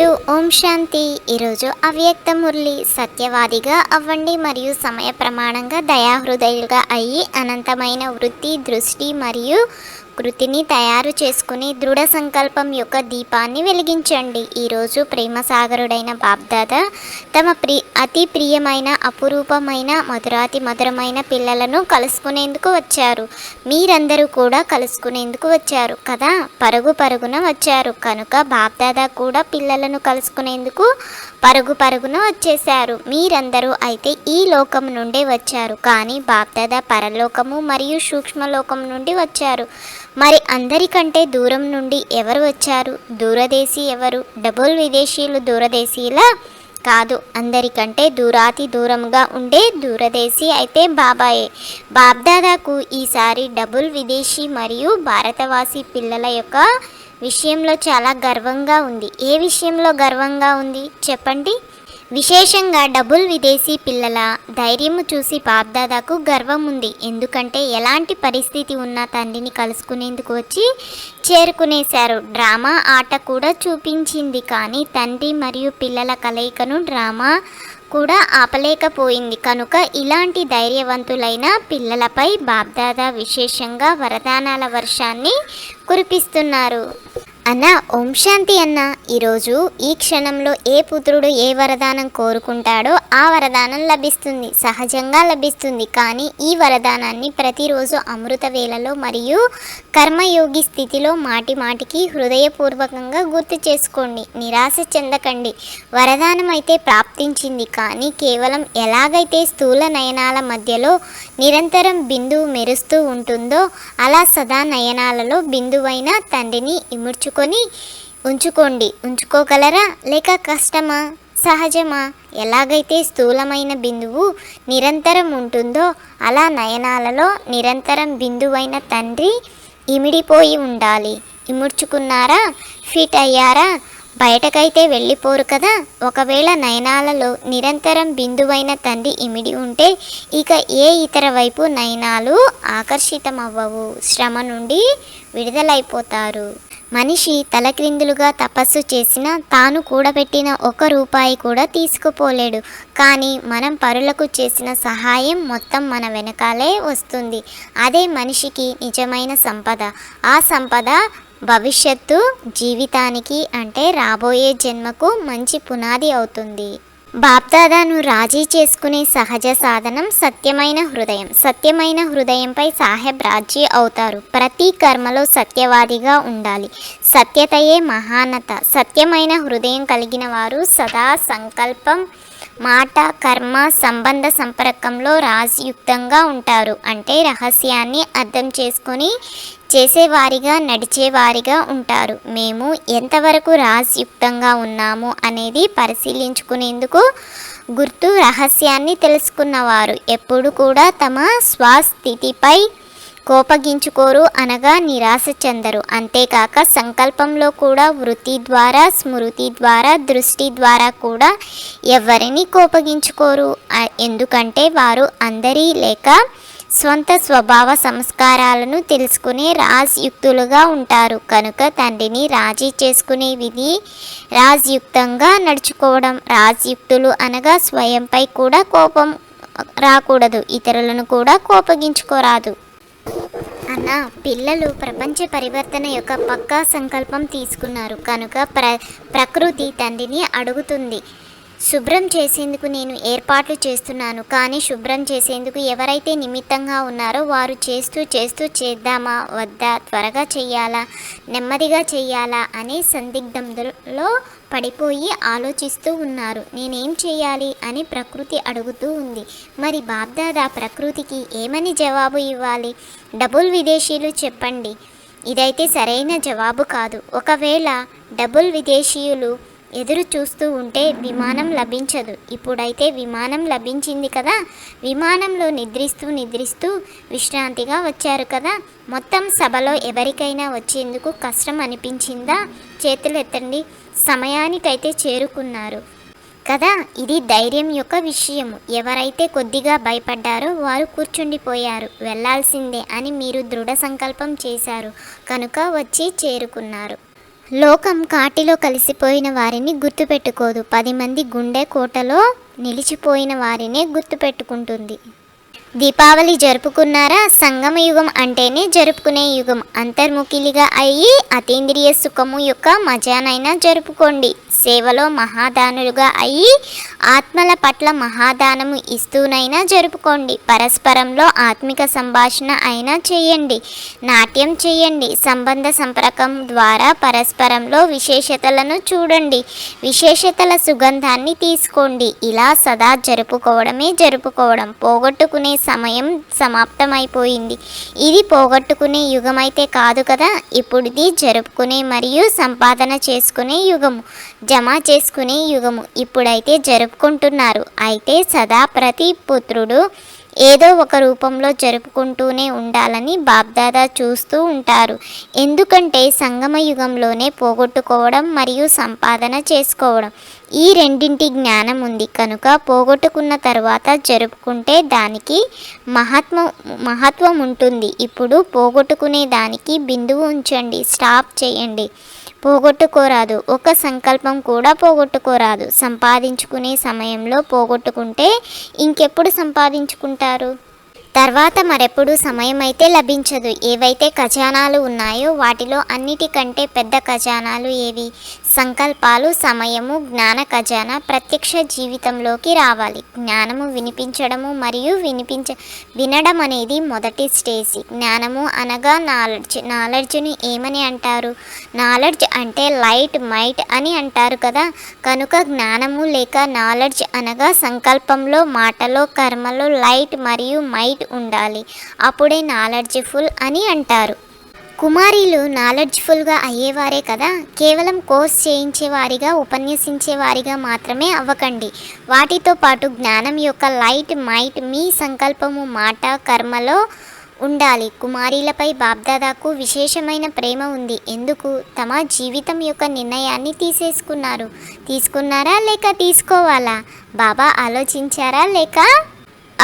To ఓం శాంతి. ఈరోజు అవ్యక్త మురళి సత్యవాదిగా అవ్వండి మరియు సమయ ప్రమాణంగా దయాహృదయులుగా అయ్యి అనంతమైన వృత్తి దృష్టి మరియు కృతిని తయారు చేసుకుని దృఢ సంకల్పం యొక్క దీపాన్ని వెలిగించండి. ఈరోజు ప్రేమసాగరుడైన బాబ్దాదా తమ ప్రి అతి ప్రియమైన అపురూపమైన మధురాతి మధురమైన పిల్లలను కలుసుకునేందుకు వచ్చారు. మీరందరూ కూడా కలుసుకునేందుకు వచ్చారు కదా? పరుగు పరుగున వచ్చారు. కనుక బాబ్దాదా కూడా పిల్లలను కలుసుకునేందుకు పరుగు పరుగున వచ్చేశారు. మీరందరూ అయితే ఈ లోకం నుండి వచ్చారు. కానీ బాప్దాదా పరలోకము మరియు సూక్ష్మలోకం నుండి వచ్చారు. మరి అందరికంటే దూరం నుండి ఎవరు వచ్చారు? దూరదేశీ ఎవరు? డబుల్ విదేశీయులు దూరదేశీల? కాదు అందరికంటే దూరాతి దూరంగా ఉండే దూరదేశీ అయితే బాబాయే. బాబ్దాదాకు ఈసారి డబుల్ విదేశీ మరియు భారతవాసి పిల్లల యొక్క విషయంలో చాలా గర్వంగా ఉంది. ఏ విషయంలో గర్వంగా ఉంది? చెప్పండి. విశేషంగా డబుల్ విదేశీ పిల్లల ధైర్యము చూసి బాబ్దాదాకు గర్వం ఉంది. ఎందుకంటే ఎలాంటి పరిస్థితి ఉన్న తండ్రిని కలుసుకునేందుకు వచ్చి చేరుకునేశారు. డ్రామా ఆట కూడా చూపించింది. కానీ తండ్రి మరియు పిల్లల కలయికను డ్రామా కూడా ఆపలేకపోయింది. కనుక ఇలాంటి ధైర్యవంతులైన పిల్లలపై బాబ్దాదా విశేషంగా వరదానాల వర్షాన్ని కురిపిస్తున్నారు. అన్న ఓం శాంతి అన్న ఈరోజు ఈ క్షణంలో ఏ పుత్రుడు ఏ వరదానం కోరుకుంటాడో ఆ వరదానం లభిస్తుంది సహజంగా లభిస్తుంది. కానీ ఈ వరదానాన్ని ప్రతిరోజు అమృత వేళలో మరియు కర్మయోగి స్థితిలో మాటి మాటికి హృదయపూర్వకంగా గుర్తు చేసుకోండి. నిరాశ చెందకండి. వరదానం అయితే ప్రాప్తించింది. కానీ కేవలం ఎలాగైతే స్థూల నయనాల మధ్యలో నిరంతరం బిందువు మెరుస్తూ ఉంటుందో అలా సదా నయనాలలో బిందువైన తండ్రిని ఇముడ్చుకొని ఉంచుకోండి. ఉంచుకోగలరా? లేక కష్టమా? సహజమా? ఎలాగైతే స్థూలమైన బిందువు నిరంతరం ఉంటుందో అలా నయనాలలో నిరంతరం బిందువైన తండ్రి ఇమిడిపోయి ఉండాలి. ఇముడ్చుకున్నారా? ఫిట్ అయ్యారా? బయటకైతే వెళ్ళిపోరు కదా? ఒకవేళ నయనాలలో నిరంతరం బిందువైన తండ్రి ఇమిడి ఉంటే ఇక ఏ ఇతర వైపు నయనాలు ఆకర్షితమవ్వవు? శ్రమ నుండి విడుదలైపోతారు. మనిషి తలక్రిందులుగా తపస్సు చేసిన తాను కూడబెట్టిన ఒక రూపాయి కూడా తీసుకుపోలేడు. కానీ మనం పరులకు చేసిన సహాయం మొత్తం మన వెనకాలే వస్తుంది. అదే మనిషికి నిజమైన సంపద. ఆ సంపద భవిష్యత్తు జీవితానికి అంటే రాబోయే జన్మకు మంచి పునాది అవుతుంది. బాప్దాదాను రాజీ చేసుకునే సహజ సాధనం సత్యమైన హృదయం. సత్యమైన హృదయంపై సాహెబ్ రాజీ అవుతారు. ప్రతి కర్మలో సత్యవాదిగా ఉండాలి. సత్యతయే మహానత. సత్యమైన హృదయం కలిగిన వారు సదా సంకల్పం మాట కర్మ సంబంధ సంపర్కంలో రాజయుక్తంగా ఉంటారు. అంటే రహస్యాన్ని అర్థం చేసుకొని చేసేవారిగా నడిచేవారిగా ఉంటారు. మేము ఎంతవరకు రాజయుక్తంగా ఉన్నాము అనేది పరిశీలించుకునేందుకు గుర్తు రహస్యాన్ని తెలుసుకున్నవారు. ఎప్పుడు కూడా తమ స్వస్థితిపై కోపగించుకోరు అనగా నిరాశ చెందరు. అంతేకాక సంకల్పంలో కూడా వృత్తి ద్వారా స్మృతి ద్వారా దృష్టి ద్వారా కూడా ఎవరిని కోపగించుకోరు. ఎందుకంటే వారు అందరి లేక స్వంత స్వభావ సంస్కారాలను తెలుసుకునే రాజ్యుక్తులుగా ఉంటారు. కనుక తండ్రిని రాజీ చేసుకునే విధి రాజ్యుక్తంగా నడుచుకోవడం రాజ్యుక్తులు అనగా స్వయంపై కూడా కోపం రాకూడదు ఇతరులను కూడా కోపగించుకోరాదు. అన్న పిల్లలు ప్రపంచ పరివర్తన యొక్క పక్కా సంకల్పం తీసుకున్నారు. కనుక ప్ర ప్రకృతి తండ్రిని అడుగుతుంది. శుభ్రం చేసేందుకు నేను ఏర్పాట్లు చేస్తున్నాను. కానీ శుభ్రం చేసేందుకు ఎవరైతే నిమిత్తంగా ఉన్నారో వారు చేస్తూ చేస్తూ చేద్దామా? వద్దా? త్వరగా చేయాలా? నెమ్మదిగా చేయాలా? అనే సందిగ్ధంలో పడిపోయి ఆలోచిస్తూ ఉన్నారు. నేనేం చేయాలి? అని ప్రకృతి అడుగుతూ ఉంది. మరి బాబ్దాదా ప్రకృతికి ఏమని జవాబు ఇవ్వాలి? డబుల్ విదేశీయులు చెప్పండి. ఇదైతే సరైన జవాబు కాదు. ఒకవేళ డబుల్ విదేశీయులు ఎదురు చూస్తూ ఉంటే విమానం లభించదు. ఇప్పుడైతే విమానం లభించింది కదా? విమానంలో నిద్రిస్తూ నిద్రిస్తూ విశ్రాంతిగా వచ్చారు కదా? మొత్తం సభలో ఎవరికైనా వచ్చేందుకు కష్టం అనిపించిందా? చేతులు ఎత్తండి. సమయానికైతే చేరుకున్నారు. కదా? ఇది ధైర్యం యొక్క విషయము. ఎవరైతే కొద్దిగా భయపడ్డారో వారు కూర్చుండిపోయారు. వెళ్ళాల్సిందే అని మీరు దృఢ సంకల్పం చేశారు. కనుక వచ్చి చేరుకున్నారు. లోకం కాటిలో కలిసిపోయిన వారిని గుర్తుపెట్టుకోదు. పది మంది గుండె కోటలో నిలిచిపోయిన వారినే గుర్తుపెట్టుకుంటుంది. దీపావళి జరుపుకున్నారా? సంగమ యుగం అంటేనే జరుపుకునే యుగం. అంతర్ముఖిలిగా అయ్యి అతీంద్రియ సుఖము యొక్క మజానైనా జరుపుకోండి. సేవలో మహాదానులుగా అయ్యి ఆత్మల పట్ల మహాదానము ఇస్తూనైనా జరుపుకోండి. పరస్పరంలో ఆత్మిక సంభాషణ అయినా చేయండి. నాట్యం చేయండి. సంబంధ సంపర్కం ద్వారా పరస్పరంలో విశేషతలను చూడండి. విశేషతల సుగంధాన్ని తీసుకోండి. ఇలా సదా జరుపుకోవడమే జరుపుకోవడం. పోగొట్టుకునే సమయం సమాప్తమైపోయింది. ఇది పోగొట్టుకునే యుగమైతే కాదు కదా? ఇప్పుడుది జరుపుకునే మరియు సంపాదన చేసుకునే యుగము. జమ చేసుకునే యుగము ఇప్పుడైతే జరుపుకుంటున్నారు. అయితే సదా ప్రతి పుత్రుడు ఏదో ఒక రూపంలో జరుపుకుంటూనే ఉండాలని బాబ్దాదా చూస్తూ ఉంటారు. ఎందుకంటే సంగమ యుగంలోనే పోగొట్టుకోవడం మరియు సంపాదన చేసుకోవడం ఈ రెండింటి జ్ఞానం ఉంది. కనుక పోగొట్టుకున్న తర్వాత జరుపుకుంటే దానికి మహాత్మ మహత్వం ఉంటుంది. ఇప్పుడు పోగొట్టుకునే దానికి బిందువు ఉంచండి స్టాప్ చేయండి. పోగొట్టుకోరాదు. ఒక సంకల్పం కూడా పోగొట్టుకోరాదు. సంపాదించుకునే సమయంలో పోగొట్టుకుంటే ఇంకెప్పుడు సంపాదించుకుంటారు? తర్వాత మరెప్పుడు సమయం అయితే లభించదు. ఏవైతే ఖజానాలు ఉన్నాయో వాటిలో అన్నిటికంటే పెద్ద ఖజానాలు ఏవి? సంకల్పాలు సమయము జ్ఞాన ఖజానా ప్రత్యక్ష జీవితంలోకి రావాలి. జ్ఞానము వినిపించడము మరియు వినిపించ వినడం అనేది మొదటి స్టేజ్. జ్ఞానము అనగా నాలెడ్జ్. నాలెడ్జ్ని ఏమని అంటారు? నాలెడ్జ్ అంటే లైట్ మైట్ అని అంటారు కదా. కనుక జ్ఞానము లేక నాలెడ్జ్ అనగా సంకల్పంలో మాటలో కర్మలో లైట్ మరియు మైట్ ఉండాలి. అప్పుడే నాలెడ్జ్ఫుల్ అని అంటారు. కుమారీలు నాలెడ్జ్ఫుల్గా అయ్యేవారే కదా. కేవలం కోర్స్ చేయించేవారిగా ఉపన్యసించేవారిగా మాత్రమే అవ్వకండి. వాటితో పాటు జ్ఞానం యొక్క లైట్ మైట్ మీ సంకల్పము మాట కర్మలో ఉండాలి. కుమారీలపై బాబ్దాదాకు విశేషమైన ప్రేమ ఉంది. ఎందుకు? తమ జీవితం యొక్క నిర్ణయాన్ని తీసేసుకున్నారు. తీసుకున్నారా లేక తీసుకోవాలా? బాబా ఆలోచించారా లేక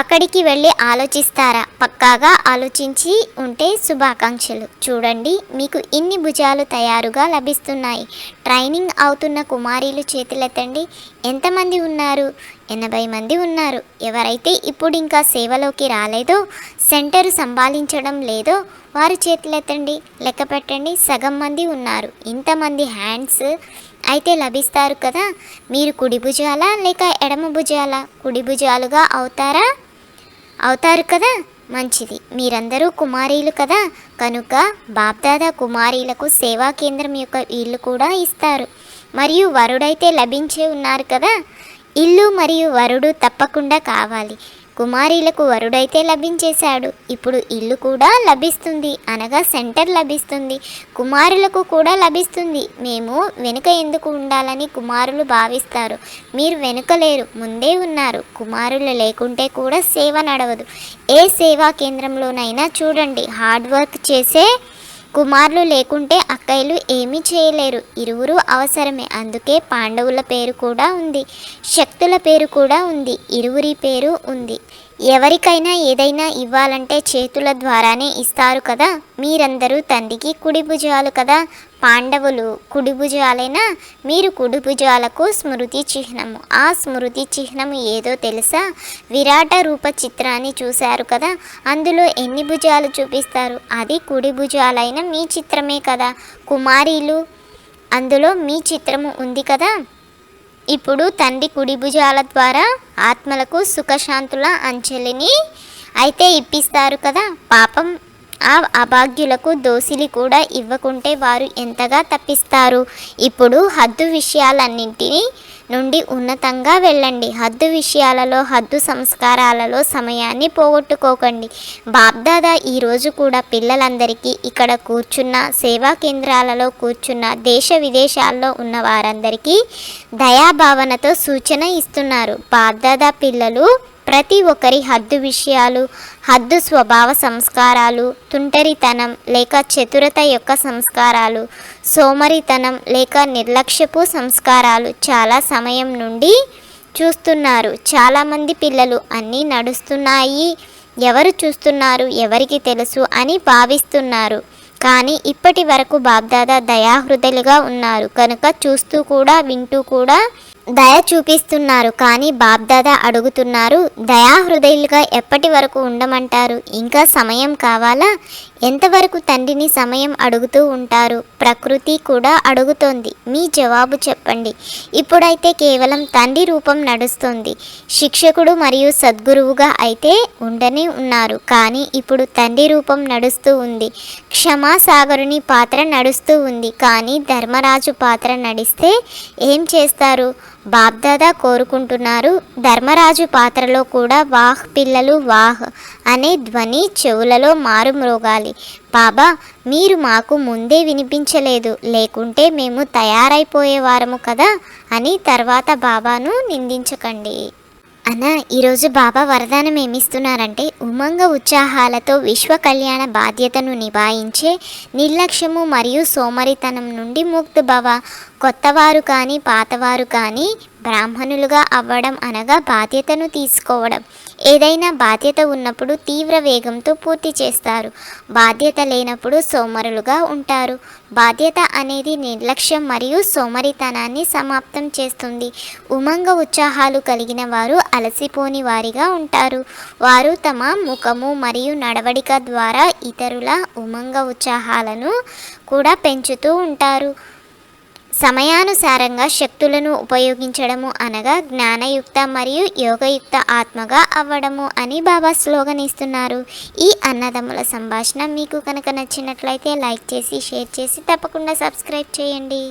అక్కడికి వెళ్ళి ఆలోచిస్తారా? పక్కాగా ఆలోచించి ఉంటే శుభాకాంక్షలు. చూడండి మీకు ఇన్ని భుజాలు తయారుగా లభిస్తున్నాయి. ట్రైనింగ్ అవుతున్న కుమారీలు చేతులెత్తండి. ఎంతమంది ఉన్నారు? ఎనభై మంది ఉన్నారు. ఎవరైతే ఇప్పుడు ఇంకా సేవలోకి రాలేదో సెంటర్ సంభాలించడం లేదో వారు చేతులెత్తండి. లెక్క పెట్టండి సగం మంది ఉన్నారు. ఇంతమంది హ్యాండ్స్ అయితే లభిస్తారు కదా? మీరు కుడి భుజాలా లేక ఎడమ భుజాలా? కుడి భుజాలుగా అవుతారా? అవుతారు కదా? మంచిది. మీరందరూ కుమారీలు కదా? కనుక బాప్దాదా కుమారీలకు సేవా కేంద్రం యొక్క ఇల్లు కూడా ఇస్తారు. మరియు వరుడైతే లభించే ఉన్నారు కదా? ఇల్లు మరియు వరుడు తప్పకుండా కావాలి. కుమారీలకు వరుడైతే లభించేశాడు. ఇప్పుడు ఇల్లు కూడా లభిస్తుంది. అనగా సెంటర్ లభిస్తుంది. కుమారులకు కూడా లభిస్తుంది. మేము వెనుక ఎందుకు ఉండాలని కుమారులు భావిస్తారు. మీరు వెనుక లేరు ముందే ఉన్నారు. కుమారులు లేకుంటే కూడా సేవ నడవదు. ఏ సేవా కేంద్రంలోనైనా చూడండి. హార్డ్ వర్క్ చేసే కుమారులు లేకుంటే అక్కయ్యలు ఏమీ చేయలేరు. ఇరువురు అవసరమే. అందుకే పాండవుల పేరు కూడా ఉంది. శక్తుల పేరు కూడా ఉంది. ఇరువురి పేరు ఉంది. ఎవరికైనా ఏదైనా ఇవ్వాలంటే చేతుల ద్వారానే ఇస్తారు కదా? మీరందరూ తండ్రికి కుడి భుజాలు కదా? పాండవులు కుడి భుజాలైనా? మీరు కుడి భుజాలకు స్మృతి చిహ్నము. ఆ స్మృతి చిహ్నము ఏదో తెలుసా? విరాట రూప చిత్రాన్ని చూశారు కదా? అందులో ఎన్ని భుజాలు చూపిస్తారు? అది కుడిభుజాలైన మీ చిత్రమే కదా? కుమారీలు అందులో మీ చిత్రము ఉంది కదా? ఇప్పుడు తండ్రి కుడి భుజాల ద్వారా ఆత్మలకు సుఖశాంతుల అంచెలిని అయితే ఇప్పిస్తారు కదా. పాపం ఆ అభాగ్యులకు దోసిలి కూడా ఇవ్వకుంటే వారు ఎంతగా తప్పిస్తారు. ఇప్పుడు హద్దు విషయాలన్నింటినీ నుండి ఉన్నతంగా వెళ్ళండి. హద్దు విషయాలలో హద్దు సంస్కారాలలో సమయాన్ని పోగొట్టుకోకండి. బాబ్దాదా ఈరోజు కూడా పిల్లలందరికీ ఇక్కడ కూర్చున్న సేవా కేంద్రాలలో కూర్చున్న దేశ విదేశాల్లో ఉన్న వారందరికీ దయాభావనతో సూచన ఇస్తున్నారు. బాబ్దాదా పిల్లలు ప్రతి ఒక్కరి హద్దు విషయాలు హద్దు స్వభావ సంస్కారాలు తుంటరితనం లేక చతురత యొక్క సంస్కారాలు సోమరితనం లేక నిర్లక్ష్యపు సంస్కారాలు చాలా సమయం నుండి చూస్తున్నారు. చాలామంది పిల్లలు అన్నీ నడుస్తున్నాయి. ఎవరు చూస్తున్నారు? ఎవరికి తెలుసు? అని భావిస్తున్నారు. కానీ ఇప్పటి వరకు బాబ్దాదా దయాహృదలుగా ఉన్నారు. కనుక చూస్తూ కూడా వింటూ కూడా దయ చూపిస్తున్నారు కానీ బాబ్దాదా అడుగుతున్నారు దయాహృదయులుగా ఎప్పటి వరకు ఉండమంటారు? ఇంకా సమయం కావాలా? ఎంతవరకు తండ్రిని సమయం అడుగుతూ ఉంటారు? ప్రకృతి కూడా అడుగుతోంది. మీ జవాబు చెప్పండి. ఇప్పుడైతే కేవలం తండ్రి రూపం నడుస్తుంది. శిక్షకుడు మరియు సద్గురువుగా అయితే ఉండనే ఉన్నారు. కానీ ఇప్పుడు తండ్రి రూపం నడుస్తూ ఉంది. క్షమాసాగరుని పాత్ర నడుస్తూ ఉంది. కానీ ధర్మరాజు పాత్ర నడిస్తే ఏం చేస్తారు? బాబ్దాదా కోరుకుంటున్నారు. ధర్మరాజు పాత్రలో కూడా వాహ్ పిల్లలు వాహ్ అనే ధ్వని చెవులలో మారుమ్రోగాలి. బాబా మీరు మాకు ముందే వినిపించలేదు. లేకుంటే మేము తయారైపోయేవారము కదా అని తర్వాత బాబాను నిందించకండి. అన్న ఈరోజు బాబా వరదానం ఏమిస్తున్నారంటే ఉమంగ ఉత్సాహాలతో విశ్వ కళ్యాణ బాధ్యతను నిభాయించే నిర్లక్ష్యము మరియు సోమరితనం నుండి ముక్తు భవ. కొత్తవారు కానీ పాతవారు కానీ బ్రాహ్మణులుగా అవ్వడం అనగా బాధ్యతను తీసుకోవడం. ఏదైనా బాధ్యత ఉన్నప్పుడు తీవ్ర వేగంతో పూర్తి చేస్తారు. బాధ్యత లేనప్పుడు సోమరులుగా ఉంటారు. బాధ్యత అనేది నిర్లక్ష్యం మరియు సోమరితనాన్ని సమాప్తం చేస్తుంది. ఉమంగ ఉత్సాహాలు కలిగిన వారు అలసిపోని వారిగా ఉంటారు. వారు తమ ముఖము మరియు నడవడిక ద్వారా ఇతరుల ఉమంగ ఉత్సాహాలను కూడా పెంచుతూ ఉంటారు. సమయానుసారంగా శక్తులను ఉపయోగించడము అనగా జ్ఞానయుక్త మరియు యోగయుక్త ఆత్మగా అవ్వడము అని బాబా స్లోగన్ ఇస్తున్నారు. ఈ అన్నదమ్ముల సంభాషణ మీకు కనుక నచ్చినట్లయితే లైక్ చేసి షేర్ చేసి తప్పకుండా సబ్స్క్రైబ్ చేయండి.